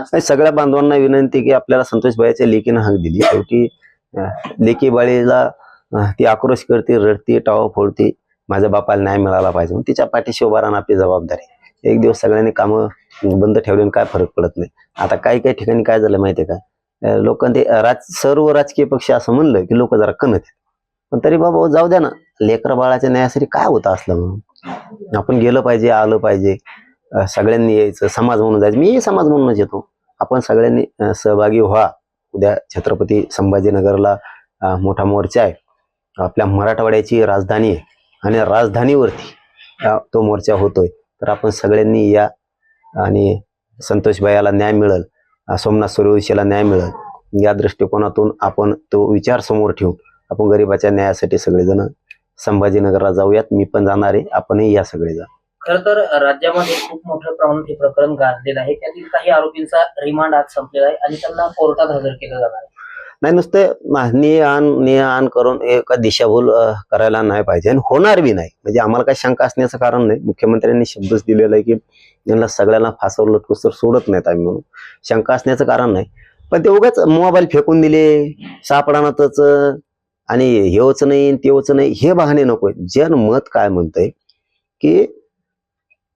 तुम्हाला सगळ्या बांधवांना विनंती की आपल्याला संतोष भाईच्या लेकीनं हाक दिली. शेवटी लेकी बाळीला ती आक्रोश करते रडते टावा फोडते. माझ्या बापाला न्याय मिळाला पाहिजे. मग तिच्या पाठीशी उभा राहणं आपली जबाबदारी. एक दिवस सगळ्यांनी कामं बंद ठेवल्याने काय फरक पडत नाही. आता काही काही ठिकाणी काय झालं माहितीये का? लोकांनी राज सर्व राजकीय पक्ष असं म्हणलं की लोक जरा कणत पण तरी बाबा जाऊ द्या ना. लेकर बाळाच्या न्यायासाठी काय होतं असलं म्हणून? आपण गेलं पाहिजे आलं पाहिजे. सगळ्यांनी यायचं समाज म्हणून जायचं. मी समाज म्हणूनच येतो. आपण सगळ्यांनी सहभागी व्हा. उद्या छत्रपती संभाजीनगरला मोठा मोर्चा आहे. आपल्या मराठवाड्याची राजधानी आहे. आणि राजधानीवरती तो मोर्चा होतोय. तर आपण सगळ्यांनी या आणि संतोषबाईला न्याय मिळेल. सोमनाथ सूर्यवंशीला न्याय मिळेल. या दृष्टिकोनातून आपण तो विचार समोर ठेवू. आपण गरिबाच्या न्यायासाठी सगळेजण संभाजीनगरला जाऊयात. मी पण जाणार आहे. आपणही या सगळेजण. खर तर राज्यामध्ये खूप मोठ्या प्रमाणात हे प्रकरण गाजलेलं आहे. त्यातील काही आरोपींचा रिमांड आज संपलेला आहे आणि त्यांना कोर्टात हजर केलं जाणार आहे. नाही नुसते ने आण ने आण करून एका दिशाभूल करायला नाही पाहिजे आणि होणार बी नाही. म्हणजे आम्हाला काही शंका असण्याचं कारण नाही. मुख्यमंत्र्यांनी शब्दच दिलेला आहे की यांना सगळ्यांना फासवलं लटकूस तर सोडत नाहीत आम्ही म्हणून. शंका असण्याचं कारण नाही. पण ते उगाच मोबाईल फेकून दिले सापडानातच आणि हेच नाही तेवच नाही हे बहाणे नको जन मत काय म्हणतंय की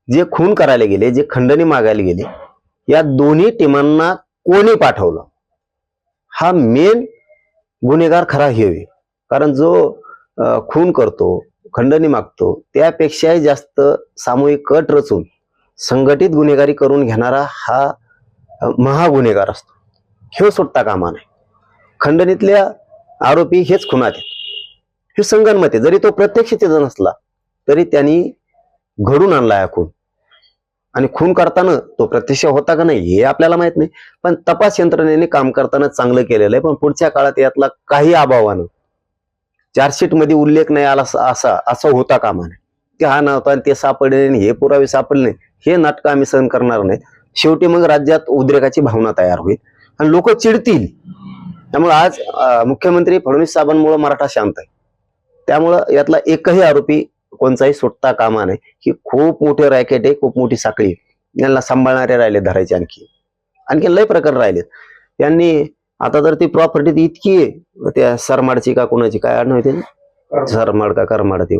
जे खून करायला गेले जे खंडणी मागायला गेले या दोन्ही टीमांना कोणी पाठवलं? हा मेन गुन्हेगार खरा हे कारण जो खून करतो खंडणी मागतो त्यापेक्षाही जास्त सामूहिक कट रचून संघटित गुन्हेगारी करून घेणारा हा महागुन्हेगार असतो. हे सुटता कामा नाही खंडणीतल्या आरोपी हेच खुनात आहेत. हे संगनमत आहे जरी तो प्रत्यक्ष तिथं नसला तरी त्यांनी घडून आणला हा खून. आणि खून करताना तो प्रत्यक्ष होता का नाही हे आपल्याला माहीत नाही. पण तपास यंत्रणेने काम करताना चांगलं केलेलं आहे. पण पुढच्या काळात यातला काही अभावानं चार्जशीटमध्ये उल्लेख नाही आला असा- असं होता कामा नये. की हा नव्हता आणि ते सापडले नाही हे पुरावे सापडले नाही. हे नाटकं आम्ही सहन करणार नाही शेवटी मग राज्यात उद्रेकाची भावना तयार होईल. आणि लोक चिडतील. त्यामुळे आज मुख्यमंत्री फडणवीस साहेबांमुळे मराठा शांत आहे. त्यामुळं यातला एकही आरोपी कोणताही सुटता कामा नाही ही खूप मोठे रॅकेट आहे खूप मोठी साखळी. यांना सांभाळणारे राहिले धरायचे आणखी. आणखी लय प्रकार राहिलेत. यांनी आता तर ती प्रॉपर्टी इतकी आहे. त्या सरमाडची का कोणाची काय आडणं होते सरमाड का करमाड ते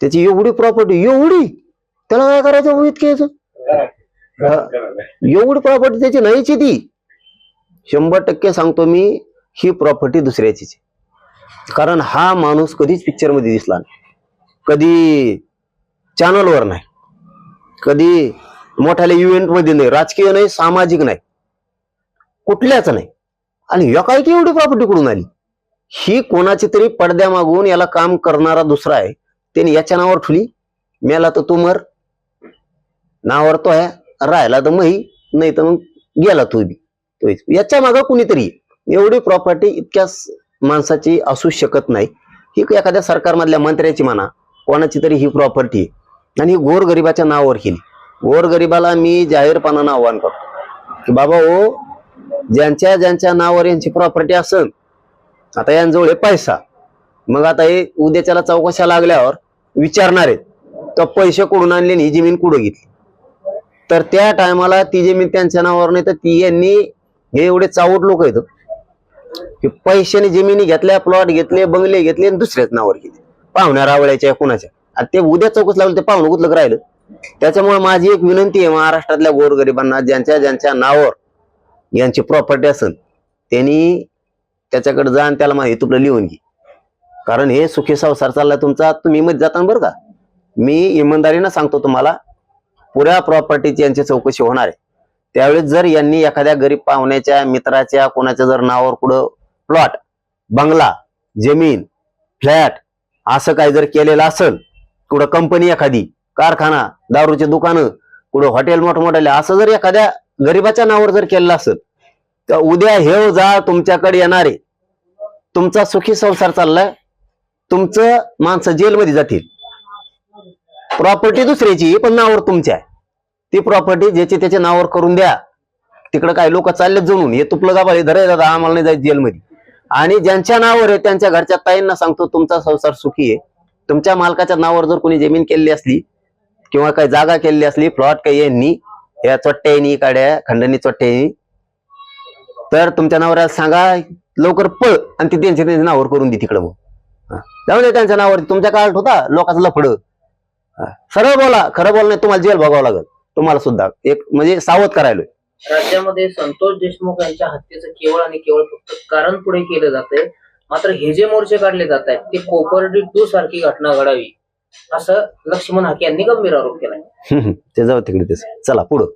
त्याची एवढी प्रॉपर्टी एवढी! त्याला काय करायचं? इतके. एवढी प्रॉपर्टी त्याची नाहीची ती. शंभर टक्के सांगतो मी ही प्रॉपर्टी दुसऱ्याचीच. कारण हा माणूस कधीच पिक्चरमध्ये दिसला नाही. कधी चॅनलवर नाही. कधी मोठ्याल्या इव्हेंटमध्ये नाही राजकीय नाही सामाजिक नाही. कुठल्याच नाही. आणि या काय की एवढी प्रॉपर्टी कुठून आली? ही कोणाची तरी पडद्या मागून याला काम करणारा दुसरा आहे. त्याने याच्या नावावर ठुली. मेला तर तू मर. नावावर तो आहे. राहिला तर मही नाही तर मग गेला तू बी. याच्या मागं कुणीतरी एवढी प्रॉपर्टी इतक्या माणसाची असू शकत नाही. ही एखाद्या सरकारमधल्या मंत्र्याची म्हणा कोणाची तरी ही प्रॉपर्टी आणि ही गोरगरिबाच्या नावावर केली. गोरगरिबाला मी जाहीरपणानं आव्हान करतो. की बाबा ओ ज्यांच्या ज्यांच्या नावावर यांची प्रॉपर्टी असन आता यांजवळ आहे पैसा. मग आता हे उद्याच्याला चौकशा लागल्यावर विचारणार आहेत तर पैसे कुठून आणले आणि ही जमीन कुठं घेतली? तर त्या टायमाला ती जमीन त्यांच्या नावावर नाही तर ती यांनी हे एवढे चावट लोक आहेत. की पैशाने जमिनी घेतल्या प्लॉट घेतले बंगले घेतले आणि दुसऱ्याच नावावर घेतले पाहुण्या रावळ्याच्या कुणाच्या? आणि ते उद्या चौकस लागलं ते पाहुणं कुठलं राहिलं? त्याच्यामुळे माझी एक विनंती आहे महाराष्ट्रातल्या गोरगरिबांना ज्यांच्या ज्यांच्या नावावर यांची प्रॉपर्टी असेल त्यांनी त्याच्याकडे जा आणि त्याला माहिती तुला लिहून घे. कारण हे सुखी संसार चालला तुमचा तुम्ही मध्ये जाताना बरं का? मी इमानदारीनं सांगतो तुम्हाला पुऱ्या प्रॉपर्टीची यांची चौकशी होणार आहे. त्यावेळेस जर यांनी एखाद्या गरीब पाहुण्याच्या मित्राच्या कोणाच्या जर नावावर कुठं प्लॉट बंगला जमीन फ्लॅट असं काय जर केलेलं असेल कुठं कंपनी एखादी कारखाना दारूचे दुकानं कुठं हॉटेल मोठमोठ्याले असं जर एखाद्या गरीबाच्या नावावर जर केलेलं असेल तर उद्या हे जा तुमच्याकडे येणारे तुमचा सुखी संसार चाललाय तुमचं माणसं जेलमध्ये जातील. प्रॉपर्टी दुसऱ्याची पण नावावर तुमच्या आहे. ती प्रॉपर्टी ज्याची त्याच्या नावावर करून द्या. तिकडं काही लोक चाललेत जणून हे तुपलं गाबा हे धरायला दादा आम्हाला नाही जायचं जेलमध्ये. आणि ज्यांच्या नावावर आहे त्यांच्या घरच्या ताईंना सांगतो तुमचा संसार सुखी आहे. तुमच्या मालकाच्या नावावर जर कोणी जमीन केलेली असली किंवा काही जागा केलेली असली प्लॉट काही यांनी या चोट्ट्यानी काड्या खंडणी चोट्ट्यानी तर तुमच्या नावावर सांगा लवकर पळ आणि ते त्यांच्या त्यांच्या नावावर करून दे तिकडं मग. जाऊ दे त्यांच्या नावावर तुमच्या काळात होता लोकांचं लफड. सरळ बोला खरं बोल नाही तुम्हाला जेल बघावं लागेल. तुम्हाला सुद्धा एक म्हणजे सावध करायला राज्यामध्ये संतोष देशमुख यांच्या हत्येचं केवळ आणि केवळ फक्त कारण पुढे केलं जातंय. मात्र हे जे मोर्चे काढले जात आहेत ते कोपर्डी टू सारखी घटना घडावी असं लक्ष्मण हाके यांनी गंभीर आरोप केलाय. ते जाऊ तिकडे चला पुढं.